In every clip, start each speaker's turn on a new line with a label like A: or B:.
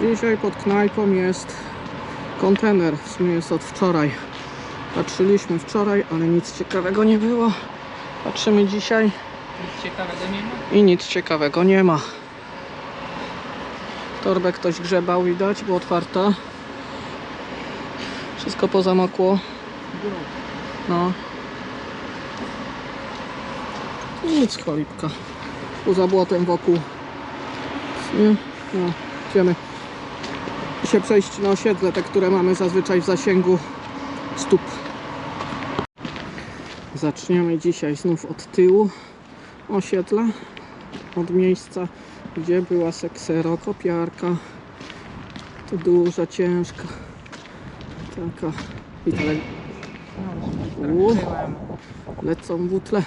A: Dzisiaj pod knajpą jest kontener, w sumie jest od wczoraj. Patrzyliśmy wczoraj, ale nic ciekawego nie było. Patrzymy dzisiaj
B: Nic ciekawego nie ma?
A: i nic ciekawego nie ma. Torbę ktoś grzebał, widać, bo otwarta. Wszystko pozamokło. No. Nic cholipka. Poza błotem wokół. Nie? No, idziemy się przejść na osiedle, te, które mamy zazwyczaj w zasięgu stóp. Zaczniemy dzisiaj znów od tyłu osiedla, od miejsca, gdzie była sekserokopiarka. To duża, ciężka. Taka. I tele... U. Lecą butle.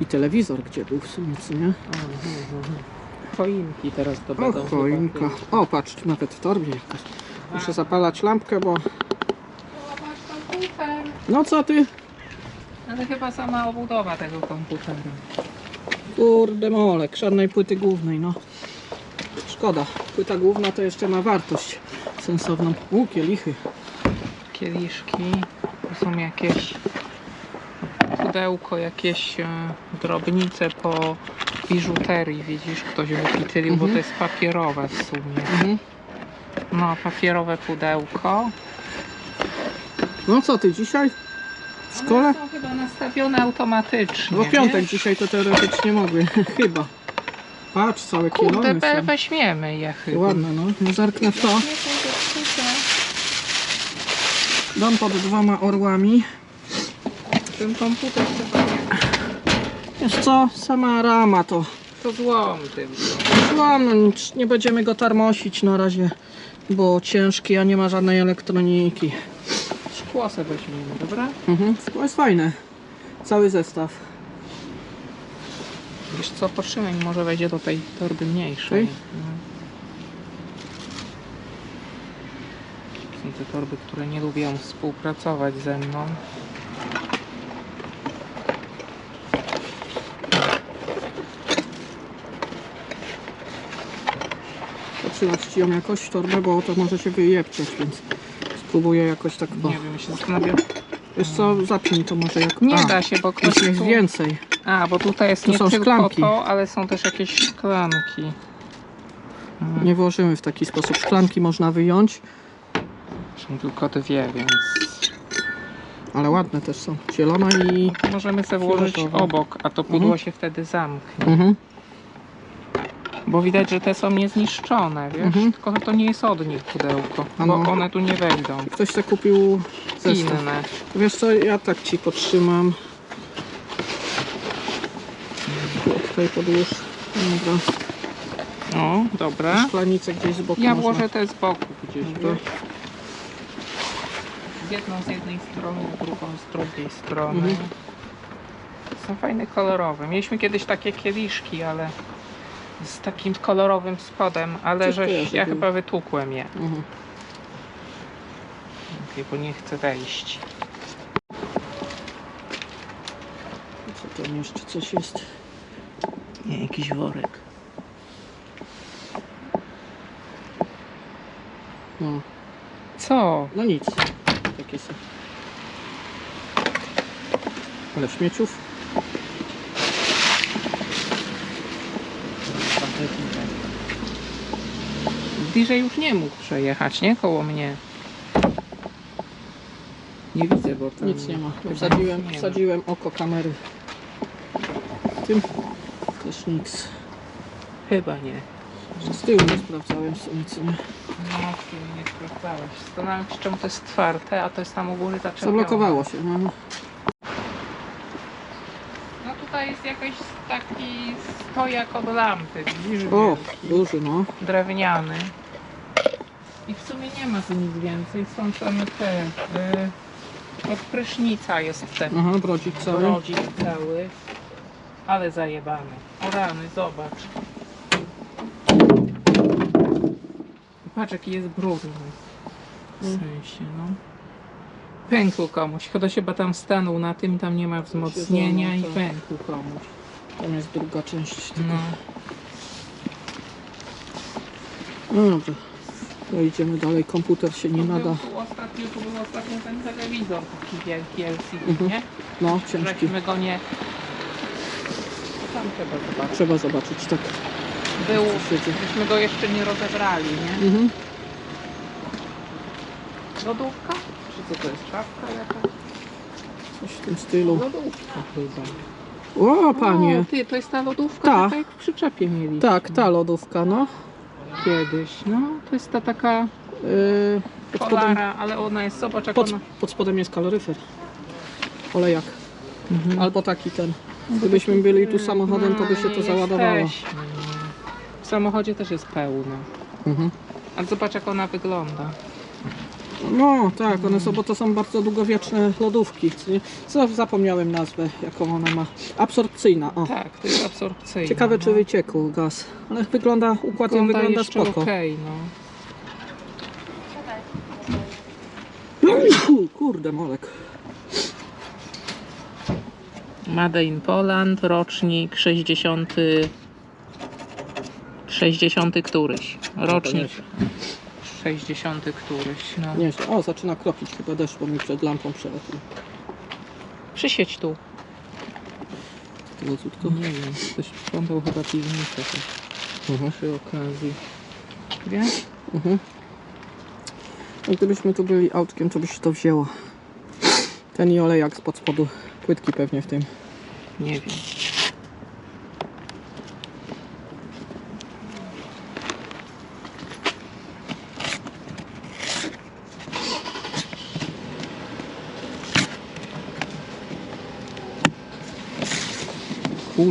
A: I telewizor, gdzie był w sumie, co nie?
B: Choinki teraz to
A: O,
B: będą. chyba
A: choinka.
B: tu.
A: O, patrz, nawet w torbie jakaś. Muszę zapalać lampkę, bo...
B: O, komputer.
A: No co ty?
B: Ale chyba sama obudowa tego komputera.
A: Kurde molek, żadnej płyty głównej, no. Szkoda. Płyta główna to jeszcze ma wartość sensowną. U, kielichy.
B: Kieliszki. To są jakieś pudełko, jakieś e, drobnice po biżuterii. Widzisz, ktoś wypitylił, bo
A: Mhm.
B: to jest papierowe w sumie.
A: Mhm.
B: No, papierowe pudełko.
A: No co ty, dzisiaj? W szkole?
B: One są chyba nastawione automatycznie.
A: Bo piątek
B: wiesz?
A: dzisiaj to teoretycznie mogły. Chyba. Patrz, całe
B: Kurde,
A: kielony
B: we,
A: są.
B: weźmiemy je chyba.
A: Ładne, no. Nie zerknę w to. Dom pod dwoma orłami.
B: Ten komputer chyba.
A: Wiesz co, sama rama to
B: To złom tym.
A: Szłam, no nic, nie będziemy go tarmosić na razie, bo ciężki, a nie ma żadnej elektroniki.
B: Szkło sobie weźmiemy, dobra?
A: Mhm. To jest fajne. Cały zestaw.
B: Wiesz co, patrzymy, może wejdzie do tej torby mniejszej.
A: Tej?
B: No. Są te torby, które nie lubią współpracować ze mną.
A: Potrzymać ci ją jakoś torbę, bo to może się wyjebczeć, więc spróbuję jakoś tak... O.
B: Nie wiem, się zastanawiam.
A: Wiesz co, zapnij to może jak...
B: Nie
A: a,
B: da się, bo ktoś
A: Jest
B: tu...
A: więcej.
B: A, bo tutaj jest
A: Tu
B: nie
A: są
B: tylko
A: szklanki.
B: to, ale są też jakieś szklanki. Mm,
A: Nie włożymy w taki sposób. Szklanki można wyjąć,
B: Są tylko dwie, więc
A: ale ładne też są. Zielona i...
B: możemy sobie włożyć obok, a to pudło
A: Mhm.
B: się wtedy zamknie.
A: Mhm.
B: Bo widać, że te są niezniszczone, wiesz?
A: Mhm.
B: Tylko to nie jest od nich pudełko,
A: A
B: bo
A: no.
B: one tu nie wejdą.
A: Ktoś sobie kupił zestaw.
B: Inne.
A: Wiesz co, ja tak ci podtrzymam. Tutaj podłóż. Dobra.
B: O, dobra.
A: Szklanicę gdzieś z boku
B: Ja
A: można.
B: włożę te z boku gdzieś,
A: Dobra.
B: Z jedną z jednej strony, drugą z drugiej strony.
A: Mhm.
B: Są fajne, kolorowe. Mieliśmy kiedyś takie kieliszki, ale z takim kolorowym spodem, ale
A: kojarzę,
B: ja chyba wytłukłem je,
A: Mhm.
B: Okej, bo nie chcę wejść.
A: Co tam jeszcze coś jest?
B: Nie, jakiś worek.
A: No,
B: Co?
A: no nic. Takie są. Ale śmieciów?
B: DJ już nie mógł przejechać, nie? Koło mnie. Nie widzę, bo tam
A: Nic nie ma. Wsadziłem,
B: nie ma.
A: wsadziłem oko kamery. Tym też nic.
B: Chyba nie.
A: Z tyłu nie sprawdzałem nie.
B: No, ty nie sprawdzałeś. Zastanawiam się, czemu to jest otwarte, a to jest tam u góry zaczepione.
A: Zablokowało się. No.
B: No tutaj jest jakiś taki stojak od lampy, widzisz?
A: O,
B: wielki,
A: duży no.
B: Drewniany. I w sumie nie ma tu nic więcej. Są same te... Y, od prysznica jest ten
A: Aha, brodzik cały.
B: brodzik cały. Ale zajebany. O rany, zobacz. Patrz jaki jest brudny. W
A: Mm.
B: sensie, no. Pękł komuś. Chyba się chyba tam stanął na tym, tam nie ma wzmocnienia i pękł komuś.
A: Tam jest druga część. tego.
B: No.
A: No dobrze. To idziemy dalej. Komputer się nie
B: To
A: nada.
B: Był, tu ostatnio, tu był ostatnio ten telewizor taki wielki LCD,
A: Mhm.
B: nie?
A: No, ciężki.
B: Żeśmy go nie... Tam trzeba zobaczyć.
A: Trzeba zobaczyć, tak.
B: Był, żeśmy go jeszcze nie rozebrali, nie?
A: Mhm.
B: Lodówka? Czy co to jest? Szafka jakaś?
A: Coś w tym stylu.
B: Lodówka chyba.
A: O, panie.
B: O, ty, to jest ta lodówka,
A: Ta.
B: tak jak w przyczepie mieli.
A: Tak, ta lodówka, no.
B: Kiedyś, no. To jest ta taka
A: Yy, pod, spodem,
B: polara, ale ona jest, zobacz jak
A: pod,
B: ona...
A: pod spodem jest kaloryfer. Olejak.
B: Mhm.
A: Albo taki ten. Gdybyśmy byli tu samochodem, to by się to
B: No,
A: załadowało.
B: jesteśmy, no. W samochodzie też jest pełno.
A: Mhm.
B: Ale zobacz jak ona wygląda.
A: No tak, one są, bo to są bardzo długowieczne lodówki. co zapomniałem nazwę, jaką ona ma. Absorpcyjna. O.
B: Tak, to jest absorpcyjne.
A: Ciekawe, czy
B: no.
A: wyciekł gaz. Ale wygląda, układ
B: wygląda
A: wygląda spoko.
B: okej, no.
A: Kurde, molek.
B: Made in Poland, rocznik 60. 60 któryś. Rocznik 60 któryś. No.
A: Nie, o, zaczyna kropić chyba deszcz, bo mi przed lampą przelecił.
B: Przysiedź tu.
A: Leciutko.
B: Nie wiem, ktoś sprzątał chyba piwnicę też
A: Mhm.
B: przy okazji. Wiesz?
A: Mhm. No, gdybyśmy tu byli autkiem, to by się to wzięło. Ten i olejak spod spodu. Płytki pewnie w tym.
B: Nie wiem.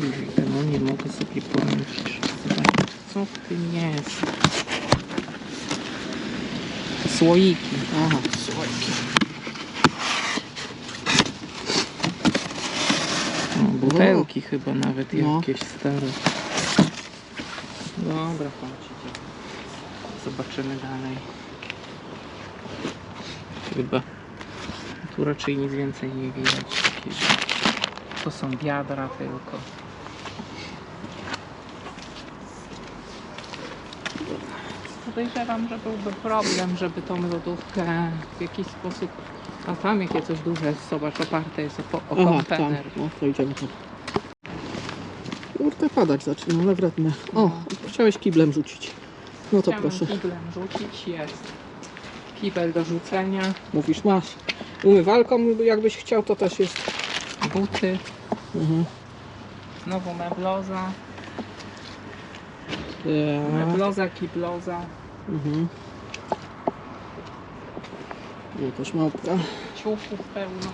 B: Kurde, no nie mogę sobie pomyśleć. Zobacz, Co w tym jest? Słoiki.
A: Aha, słoiki.
B: O, butelki chyba nawet
A: No.
B: jakieś stare. Dobra, chodź idziemy. Zobaczymy dalej. Chyba. Tu raczej nic więcej nie widać. Jakieś... To są wiadra tylko. Podejrzewam, że byłby problem, żeby tą lodówkę w jakiś sposób... A tam jakie coś duże jest, zobacz, oparte jest o, o
A: Aha, tam.
B: kontener.
A: No, to idziemy tam. Kurde, padać zaczyna, ale wredne. O, chciałeś kiblem rzucić. No to
B: Chciałam
A: proszę.
B: kiblem rzucić, jest. Kibel do rzucenia,
A: Mówisz, masz. Umywalką, jakbyś chciał, to też jest.
B: buty,
A: Mhm.
B: znowu mebloza,
A: Ja.
B: mebloza, kibloza,
A: Mhm. Jakaś małpka.
B: ciuchów pełno.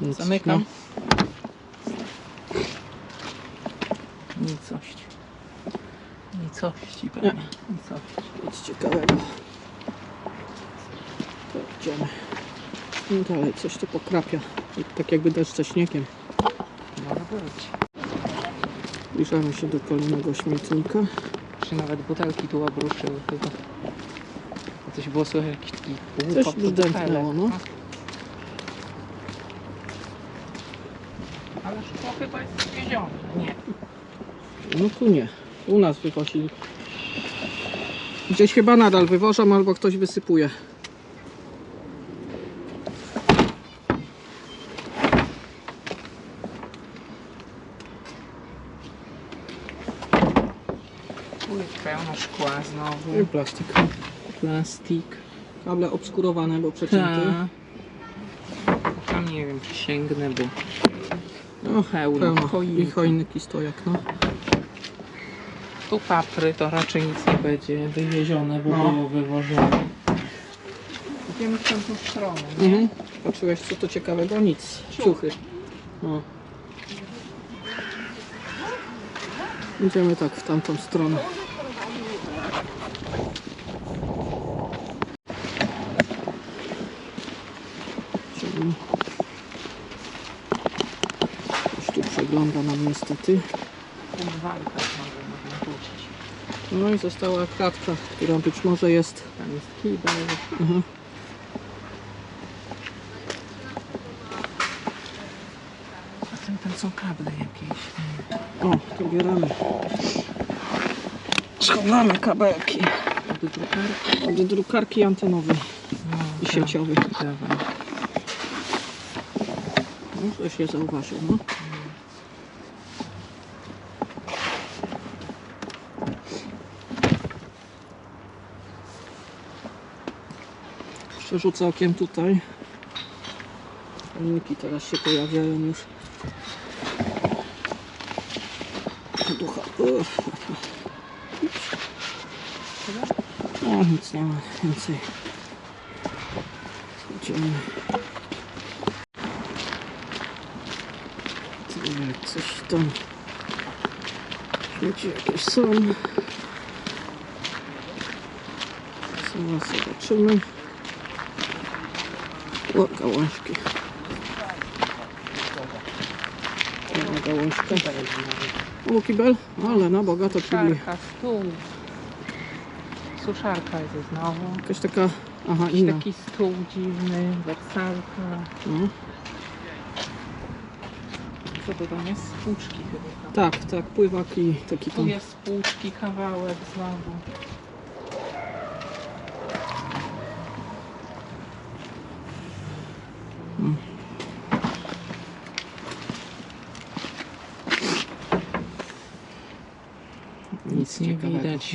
A: Nic.
B: Zamykam. Nicość. Nicości pewnie. Nicości.
A: No, nic ciekawego. To idziemy. No dalej, coś tu pokrapia. Tak jakby deszcz ze śniegiem.
B: Może być.
A: Zbliżamy się do kolejnego śmietnika.
B: Czy nawet butelki tu obruszyły chyba. Coś było słychać jakiś taki
A: Coś brzdęknęło, no.
B: Ale szkło chyba jest zwiezione. Nie.
A: No tu nie. U nas wywozi. Gdzieś chyba nadal wywożą albo ktoś wysypuje.
B: Tu jest pełno szkła
A: I
B: znowu.
A: plastik.
B: Plastik.
A: Kable obskurowane, bo przecięty.
B: Tak. Tam nie wiem czy sięgnę, bo
A: No,
B: pełno.
A: pełno. I choinki stojak, no.
B: tu papry to raczej nic nie będzie wywiezione, bo
A: No.
B: było wywożone. Idziemy w tamtą stronę, nie?
A: Mhm. Patrzyłeś co to ciekawego? Nic. Ciuchy. No. Idziemy tak w tamtą stronę. Przegląda nam niestety.
B: Może można.
A: No i została kratka, która być może jest
B: Tam jest kibel.
A: Mhm.
B: Tam, tam są kable jakieś.
A: O, to bieramy. Schowamy kabelki
B: Od drukarki.
A: od drukarki antenowej
B: No,
A: i sieciowej.
B: Dawaj.
A: No, to się zauważył, no. Przerzucę okiem tutaj. Linki teraz się pojawiają już. Ducha. No nic nie ma więcej. Idziemy. Coś tam. Śmieci jakieś są. Zobaczymy. O, gałąźki. Jedna gałąźka. O, kibel? Ale na bogato kibli.
B: Suszarka, stół. Suszarka jest znowu.
A: Jakaś taka, aha,
B: Jakiś
A: inna.
B: taki stół dziwny, wersalka.
A: No.
B: Co to tam jest? Spłuczki chyba.
A: Tak, tak, pływak i taki
B: Tu
A: tam.
B: jest spłuczki, kawałek znowu. Nic nie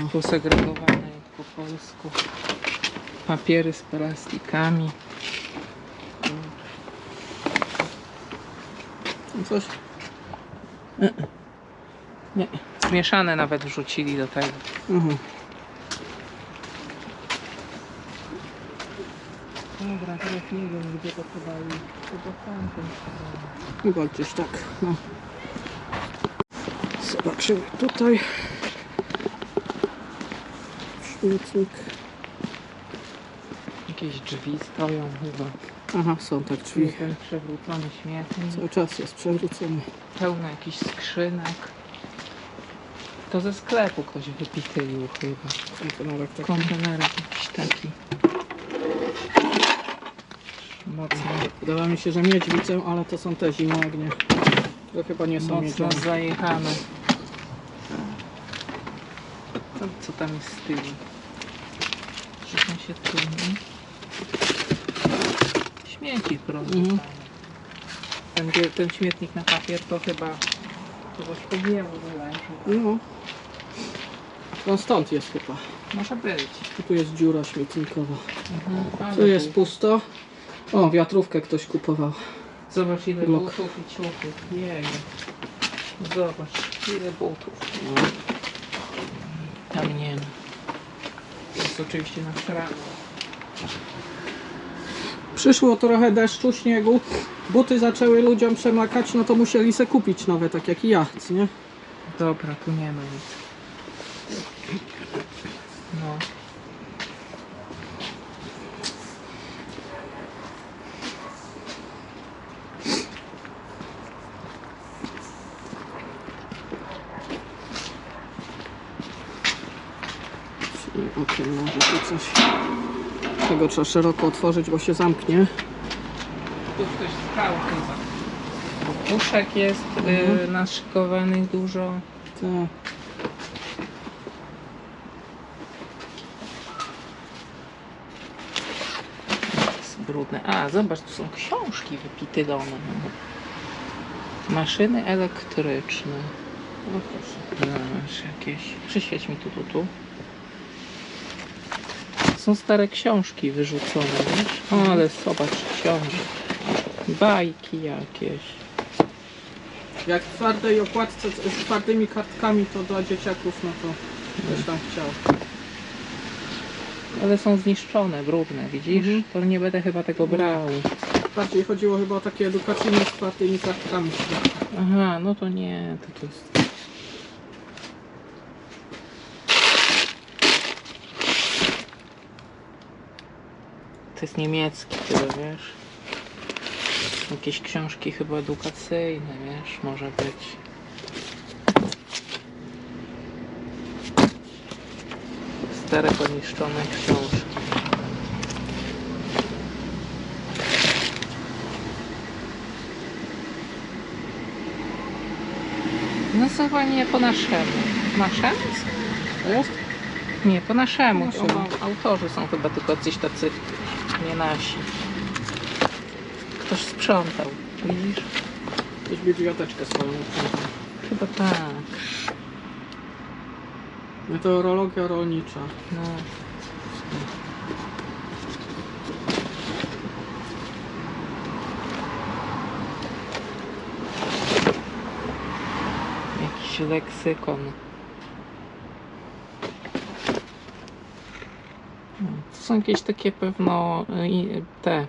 A: no.
B: Posegregowane jak po polsku. Papiery z plastikami.
A: No Coś?
B: Nie. Mieszane nawet wrzucili do tego.
A: Aha.
B: Dobra, teraz nie wiem gdzie to podali. Chyba tamtym.
A: Chyba gdzieś tak, no. Zobaczymy tutaj. Śmietnik.
B: Jakieś drzwi stoją chyba.
A: Aha, są tak drzwi.
B: ten przewrócony śmietnik.
A: Cały czas jest przewrócony.
B: Pełno jakichś skrzynek. To ze sklepu ktoś wypitylił chyba.
A: Kontenerek taki.
B: Kontenerek jakiś taki. Mocno,
A: Wydawało mi się, że miedź widzę, ale to są te zimne ognie. To chyba nie są
B: mocno
A: miedziane.
B: zajechane. Co, co tam jest z tyłu? Rzucą się trudni. Śmieci prosto.
A: Mhm.
B: Ten, ten śmietnik na papier to chyba kogoś podjęło wyleży.
A: No. To stąd jest chyba.
B: Może być.
A: I Tu jest dziura śmietnikowa.
B: Mhm.
A: Tu jest pusto. O, wiatrówkę ktoś kupował.
B: Zobacz ile
A: Blok.
B: butów i ciuchów. Jej. Zobacz ile butów.
A: No.
B: Tam nie ma. To jest oczywiście na szranu.
A: Przyszło trochę deszczu, śniegu. Buty zaczęły ludziom przemakać, no to musieli se kupić nowe, tak jak i ja, co nie?
B: Dobra, tu nie ma nic. No.
A: Czyli Okien może tu coś. Tego trzeba szeroko otworzyć, bo się zamknie.
B: Tu ktoś spał chyba. Puszek jest y, naszykowanych dużo.
A: Tak.
B: Brudne. A, zobacz, tu są książki wypitylone. Maszyny elektryczne.
A: No proszę.
B: Zobacz, jakieś. Przyświeć mi tu, tu, tu. Są stare książki wyrzucone, wiesz? O, ale zobacz, książki. Bajki jakieś.
A: Jak w twardej okładce z z twardymi kartkami, to dla dzieciaków, no to też tam chciał.
B: Ale są zniszczone, brudne, widzisz?
A: Mhm.
B: To nie będę chyba tego brał.
A: Bardziej chodziło chyba o takie edukacyjne z twardymi kartkami.
B: Aha, no to nie, to, to jest... To jest niemiecki chyba, wiesz? Jakieś książki chyba edukacyjne, wiesz? Może być. Stare, poniszczone książki. Nazywanie po naszemu. Naszemu?
A: Jest?
B: Nie, po naszemu.
A: Po naszemu.
B: Autorzy są chyba tylko jacyś tacy nie nasi. Ktoś sprzątał. Widzisz?
A: Ktoś biblioteczkę swoją uprzątał.
B: Chyba tak.
A: Meteorologia rolnicza.
B: No. Jakiś leksykon. No, To są jakieś takie pewno y, te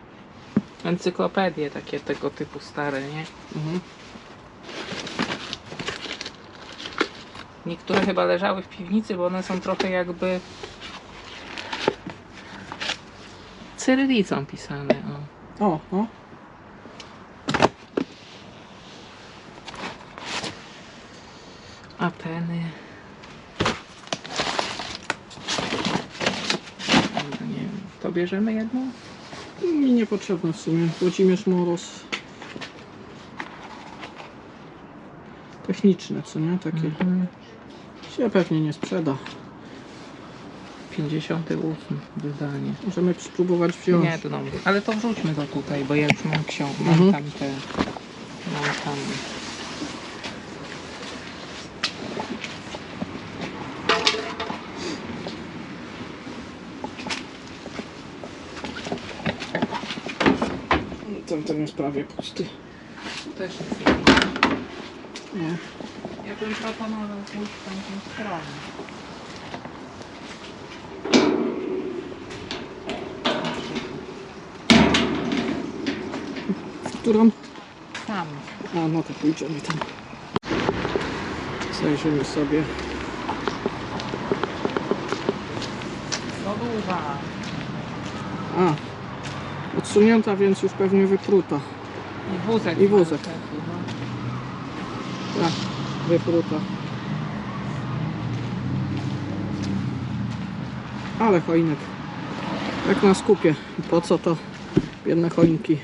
B: encyklopedie takie tego typu stare, nie?
A: Mhm.
B: Niektóre chyba leżały w piwnicy, bo one są trochę jakby cyrylicą pisane. O.
A: O, no.
B: Ateny. Dobra, Nie wiem. To bierzemy jedną?
A: Mi niepotrzebne w sumie. Włodzimierz Moros. Techniczne, co nie? Takie.
B: Mhm.
A: Się pewnie nie sprzeda.
B: 58 wydanie.
A: Możemy spróbować wziąć.
B: Nie, to dobrze. Ale to wrzućmy go tutaj, bo ja już mam książkę. Mam
A: Mhm.
B: tam te. Mam tam.
A: Ten, ten jest prawie pusty.
B: Też jest.
A: Nie.
B: Ja bym proponował pójść w tamtą stronę.
A: W którą?
B: Tam.
A: A, no to pójdziemy tam. Zajrzymy sobie.
B: Lodówa.
A: A, odsunięta, więc już pewnie wypruta.
B: I wózek.
A: I wózek.
B: Taki, no.
A: Tak, wypruta. Ale choinek. Jak na skupie. Po co to? Biedne choinki.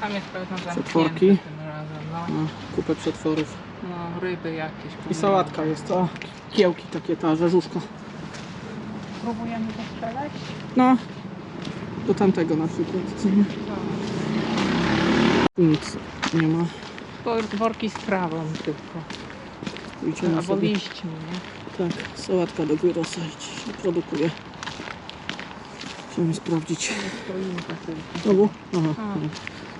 B: Tam jest pewno
A: Przetworki.
B: tym razem. No.
A: No, kupę przetworów.
B: no, ryby jakieś.
A: I sałatka jest, o. Kiełki takie, ta rzeżuszka.
B: Próbujemy to strzelać?
A: No, do tamtego na przykład. Nic nie ma.
B: To worki z trawą tylko.
A: Idziemy
B: Albo
A: sobie.
B: liśćmi, nie?
A: Tak, sałatka do gyrosa się produkuje. Chcemy sprawdzić.
B: Tylko.
A: Znowu? Aha.
B: A.
A: nie.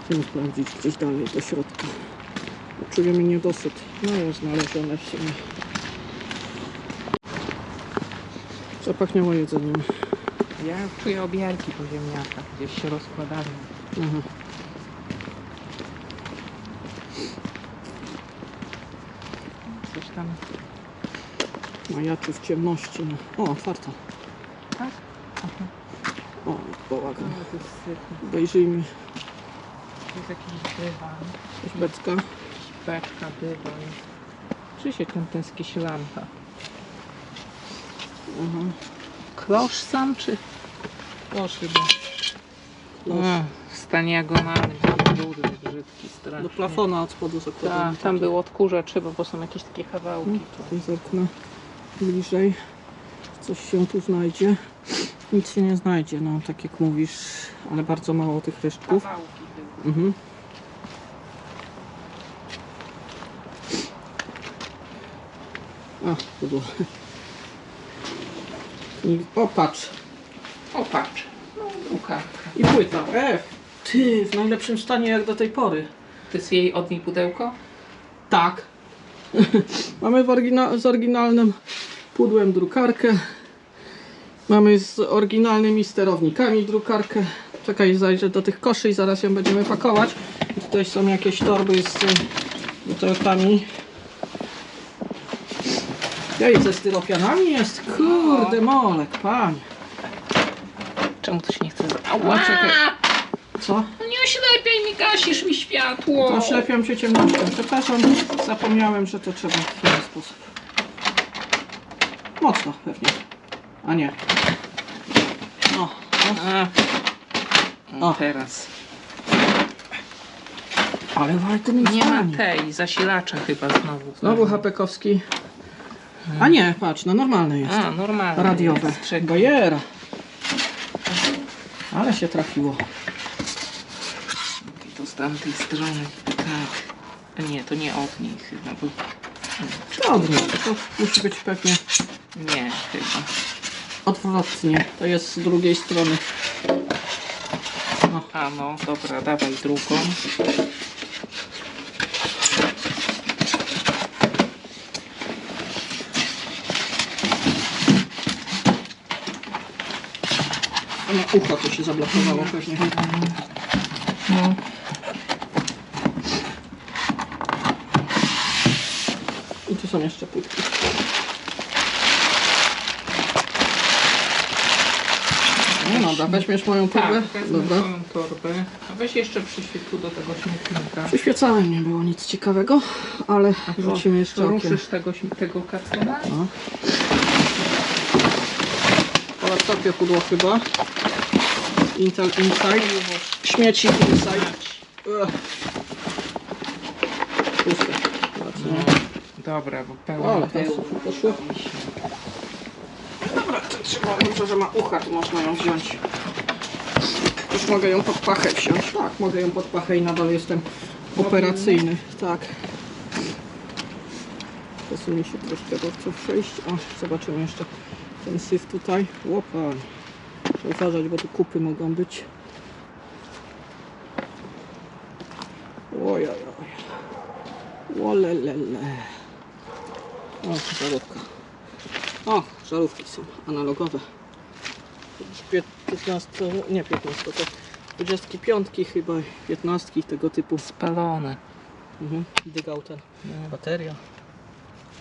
A: Chcemy sprawdzić gdzieś dalej do środka. Czujemy niedosyt. No jest znalezione w sumie. Zapachniało jedzeniem.
B: Ja czuję obierki po ziemniakach, gdzieś się rozkładają.
A: Aha.
B: Coś tam.
A: Majaczy w ciemności. No. O, otwarta.
B: Tak? Aha.
A: O, bałagan.
B: No, to jest sypne.
A: Obejrzyjmy.
B: To jest jakiś dywan.
A: Jakaś beczka.
B: Beczka, dywan. Czy się tam tęskni ślanka?
A: Aha.
B: Klosz sam, czy? Klosz chyba.
A: Klosz.
B: A, w stanie agonalnym, taki brudny, brzydki, strasznie.
A: Do plafona od spodu zakładamy.
B: Tak, tam był odkurzacz chyba, bo są jakieś takie kawałki.
A: Mm, Tutaj zerknę bliżej. Coś się tu znajdzie. Nic się nie znajdzie, no tak jak mówisz, ale bardzo mało tych resztków.
B: Kawałki.
A: Mhm. A, pudło. I, o, patrz.
B: O, patrz. No, drukarka.
A: I płyta. E, ty, w najlepszym stanie jak do tej pory.
B: To jest jej od niej pudełko?
A: Tak. Mamy orygina- z oryginalnym pudłem drukarkę. Mamy z oryginalnymi sterownikami drukarkę. Czekaj, zajrzę do tych koszy i zaraz ją będziemy pakować. I tutaj są jakieś torby z butelkami. Ej, ze styropianami jest. Kurde, molek, panie.
B: Czemu to się nie chce zrobić?
A: Czekaj. Co?
B: No nie oślepiaj mi, gasisz mi światło.
A: Oślepiam się ciemnością. Przepraszam, zapomniałem, że to trzeba w ten sposób. Mocno pewnie. A nie. O,
B: A.
A: O.
B: Teraz.
A: Ale warto mieć
B: Nie ma tej, zasilacza chyba znowu.
A: Znowu HP-kowski. A nie, patrz, no normalne jest.
B: A, normalne
A: Radiowe.
B: Jest. Czekaj.
A: Bajera. Ale się trafiło.
B: I to z tamtej strony. Tak. A nie, to nie od niej chyba, bo...
A: Dobrze, to musi być pewnie
B: Nie, chyba.
A: odwrotnie. To jest z drugiej strony.
B: A no, dobra, dawaj drugą.
A: A na ucho to się zablokowało pewnie.
B: No.
A: I tu są jeszcze płytki. No dobra, weźmiesz moją
B: Tak,
A: torbę?
B: wezmę
A: Dobra.
B: swoją torbę. A weź jeszcze przyświetlu do tego śmietnika.
A: Przyświecałem, nie było nic ciekawego, ale rzucimy jeszcze okiem.
B: Ruszysz tego, śm- tego kartona?
A: No. Laptopie pudło chyba. Intel Inside. Śmieci Inside. Ugh. Puste. Zobaczmy.
B: No, dobra, bo pełno
A: Ale poszło. Dobra, to trzeba, dobrze, że ma ucha, to można ją wziąć. Już mogę ją pod pachę wziąć. Tak, mogę ją pod pachę i nadal jestem operacyjny. Tak. Przesunie się troszkę, bo chcę przejść. O, zobaczymy jeszcze ten syf tutaj. Łopa. Muszę uważać, bo tu kupy mogą być. Ojojoj. Łolelele. O, żarówka. O, żarówki są analogowe. Pię- 15, nie 15, to 25 chyba, 15 tego typu.
B: Spalone.
A: Mhm. Dygauten.
B: No,
A: Bateria.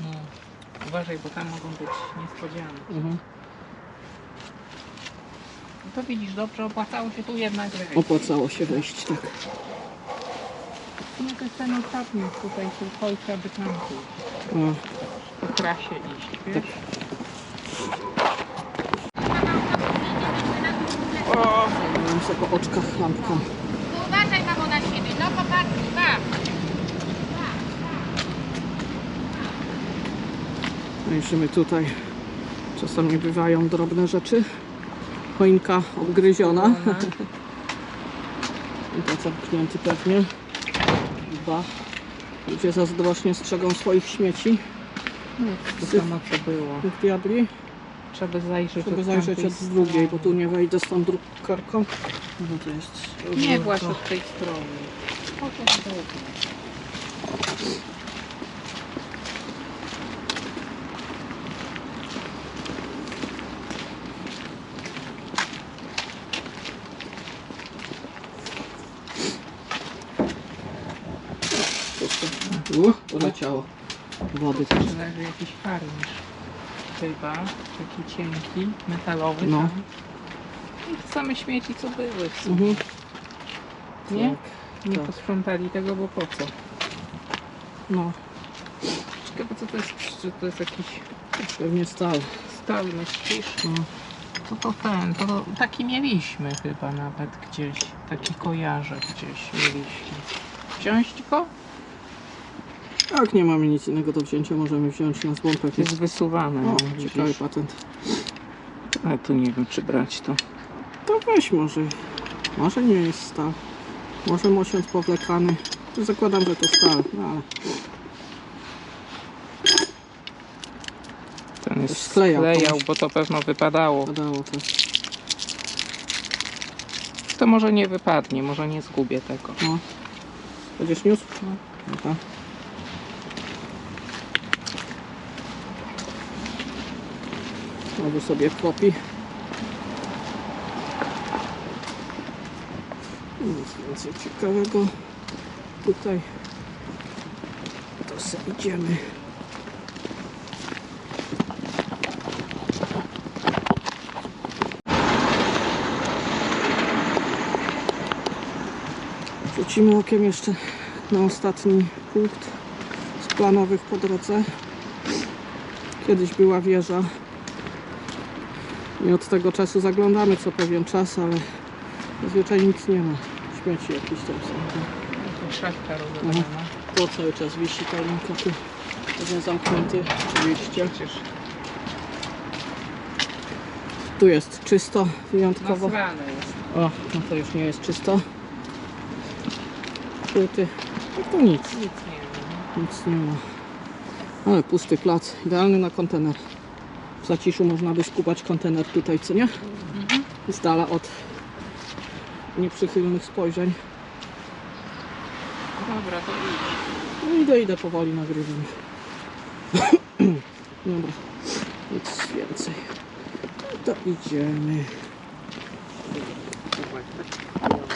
B: no. Uważaj, bo tam mogą być niespodziane.
A: Mhm.
B: No to widzisz, dobrze opłacało się tu jednak wejść.
A: Opłacało się wejść, tak.
B: No to jest ten ostatni tutaj, tylko trzeba by tam pójść.
A: O,
B: Po trasie iść, wiesz?
A: Mam sobie po oczkach lampką.
C: Uważaj mamo na siebie, no popatrz, pa!
A: Zajrzymy tutaj. Czasami bywają drobne rzeczy. Choinka obgryziona. I to zamknięty pewnie. Dwa. Ludzie zazdrośnie strzegą swoich śmieci.
B: No, to samo co było.
A: Tych diabli.
B: Trzeba zajrzeć
A: Trzeba
B: od
A: zajrzeć od drugiej, bo tu nie wejdę z tą drukarką. No to jest...
B: Nie właśnie od tej strony. O, to jest dobrze.
A: U, poleciało. Wody też.
B: Leży jakiś farmisz. Chyba, taki cienki, metalowy
A: No.
B: tam. I same śmieci co były w sumie.
A: Mhm.
B: Nie?
A: Tak,
B: Nie
A: tak.
B: posprzątali tego, bo po co?
A: No,
B: Czekaj, bo co to jest? Czy to jest jakiś
A: pewnie stal.
B: stal myślisz?
A: No.
B: To to ten, to, to taki mieliśmy chyba nawet gdzieś. Taki kojarzę gdzieś mieliśmy. Wziąć go?
A: Jak nie mamy nic innego do wzięcia, możemy wziąć na złom pewnie.
B: Jest wysuwane.
A: O,
B: no,
A: ciekawy patent.
B: Ale tu nie wiem, czy brać to.
A: To weź może. Może nie jest stal. Może mosiąc powlekany. Zakładam, że to stal, no ale
B: Ten jest
A: sklejał
B: sklejał, bo to pewno wypadało.
A: padało to.
B: To może nie wypadnie, może nie zgubię tego.
A: No. Będziesz niósł? No. Znowu sobie kropi. Nic więcej ciekawego. Tutaj to sobie idziemy. Rzucimy okiem jeszcze na ostatni punkt z planowych po drodze. Kiedyś była wieża. I od tego czasu zaglądamy co pewien czas, ale zazwyczaj nic nie ma. Śmieci jakieś tam są.
B: Szafka rozebrana.
A: To cały czas wisi ta linka tu. Pewnie zamknięty oczywiście.
B: Przecież
A: Tu jest czysto wyjątkowo.
B: nasrane jest.
A: O, no to już nie jest czysto. Płyty. No to nic.
B: Nic nie ma.
A: Nic nie ma. Ale pusty plac. Idealny na kontener. Zaciszu można by skupać kontener tutaj, co nie? Z dala od nieprzychylnych spojrzeń.
B: Dobra, to idź.
A: No idę, idę powoli nagrywam. Dobra, nic więcej. No to idziemy.
B: Zobacz, tak.